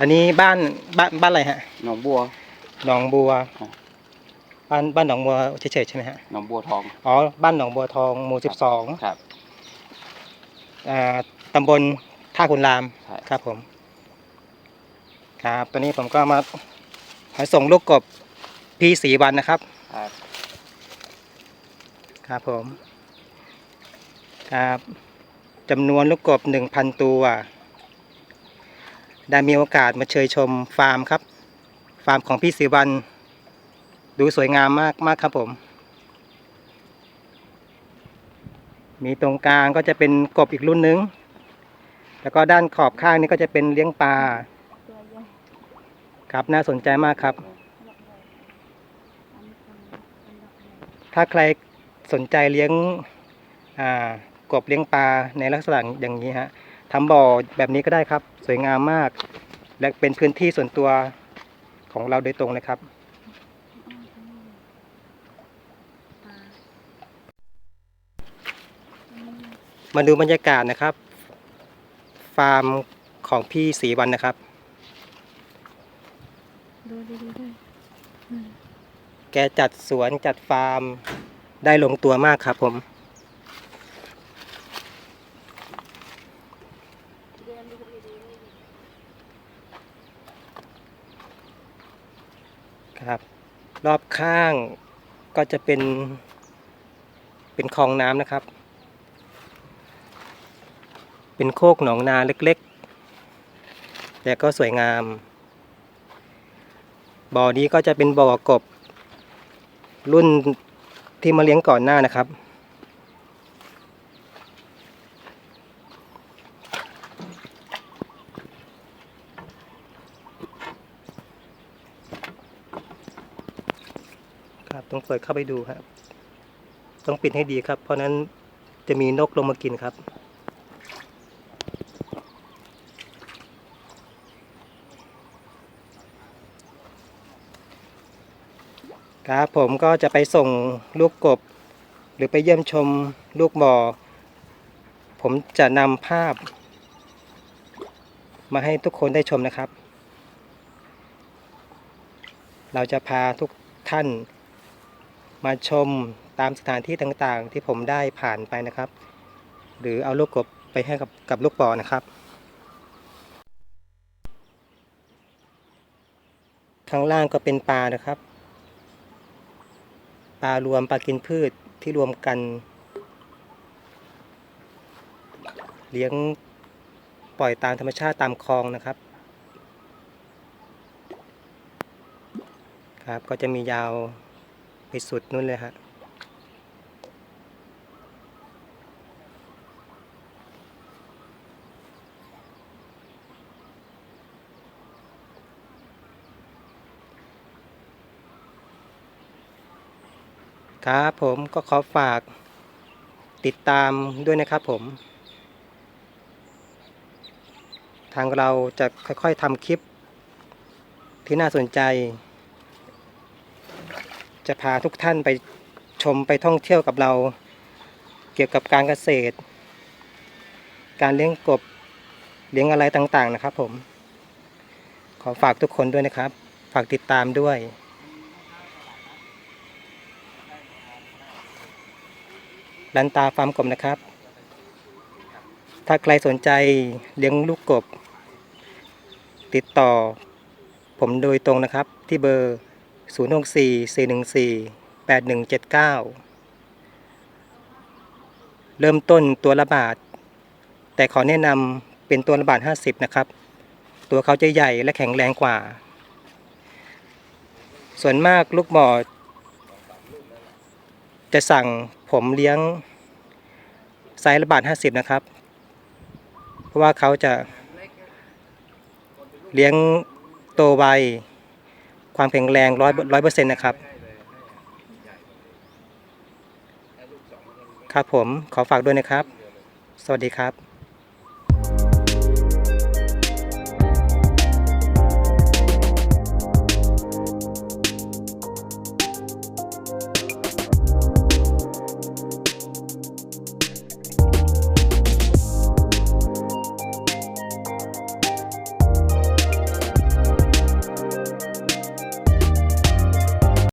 อันนี้บ้านบ้านบ้านอะไรฮะ หนองบัว หนองบัว ครับ บ้านบ้านหนองบัวเฉยๆใช่ไหมฮะ หนองบัวทอง อ๋อ บ้านหนองบัวทองหมู่สิบสองครับ อ่าตำบลท่าขุนรามใช่ครับผม ครับ ตอนนี้ผมก็มามาส่งลูกกบพี่สีวันนะครับ ครับ ครับผม ครับจำนวนลูกกบหนึ่งพันตัว ได้มีโอกาสมาเชยชมฟาร์มครับ ฟาร์มของพี่สีวัน ดูสวยงามมากมากครับผม มีตรงกลางก็จะเป็นกบอีกรุ่นนึง แล้วก็ด้านขอบข้างนี่ก็จะเป็นเลี้ยงปลาครับน่าสนใจมากครับ ถ้าใครสนใจเลี้ยงกบเลี้ยงปลาในลักษณะอย่างนี้ฮะ ทำบ่อแบบนี้ก็ได้ครับ สวยงามมาก และเป็นพื้นที่ส่วนตัวของเราโดยตรงเลยครับอ้อทั้งนี้ปลาอืมมาดูบรรยากาศนะครับ ฟาร์มของพี่สีวันนะครับ ดูดีๆด้วยอืมแกจัดสวนจัดฟาร์มได้ลงตัวมากครับผม ครับ รอบข้างก็จะเป็น เป็นคลองน้ำนะครับ เป็นโคกหนองนาเล็กๆ แต่ก็สวยงาม บ่อนี้ก็จะเป็นบ่อกบ รุ่นที่มาเลี้ยงก่อนหน้านะครับ ครับต้องเปิดเข้าไปดูครับ ต้องปิดให้ดีครับ เพราะนั้นจะมีนกลงมากินครับ ครับผมก็จะไปส่งลูกกบ หรือไปเยี่ยมชมลูกบ่อ ผมจะนำภาพ มาให้ทุกคนได้ชมนะครับ เราจะพาทุกท่าน มาชมตามสถานที่ต่างๆ ที่ผมได้ผ่านไปนะครับ หรือเอาลูกกบไปให้กับกับลูกบ่อนะครับ ข้างล่างก็เป็นปลานะครับ ปลารวมปลากินพืชที่รวมกัน เลี้ยงปล่อยตามธรรมชาติตามคลองนะครับครับก็จะมียาว ไปสุดนู่นเลยฮะครับผมก็ขอฝากติดตามด้วยนะครับผม ทางเราจะค่อยๆทำคลิปที่น่าสนใจ จะพาทุกท่านไปชมไปท่องเที่ยวกับเรา เกี่ยวกับการเกษตร การเลี้ยงกบเลี้ยงอะไรต่างๆนะครับ ผม ขอฝากทุกคนด้วยนะครับ ฝากติดตามด้วย ลันตาฟาร์มกบนะครับ ถ้าใครสนใจเลี้ยงลูกกบ ติดต่อ ผมโดยตรงนะครับที่เบอร์ 064 414 8179 เริ่มต้นตัวละบาท แต่ขอแนะนำเป็นตัวละบาท 50 นะครับ ตัวเขาจะใหญ่และแข็งแรงกว่า ส่วนมากลูกหมอจะสั่งผมเลี้ยงไซส์ละบาท 50 นะครับ เพราะว่าเขาจะเลี้ยงโตไว ความแข็งแรงร้อยร้อยเปอร์เซ็นต์นะครับ ครับผมขอฝากด้วยนะครับ สวัสดีครับ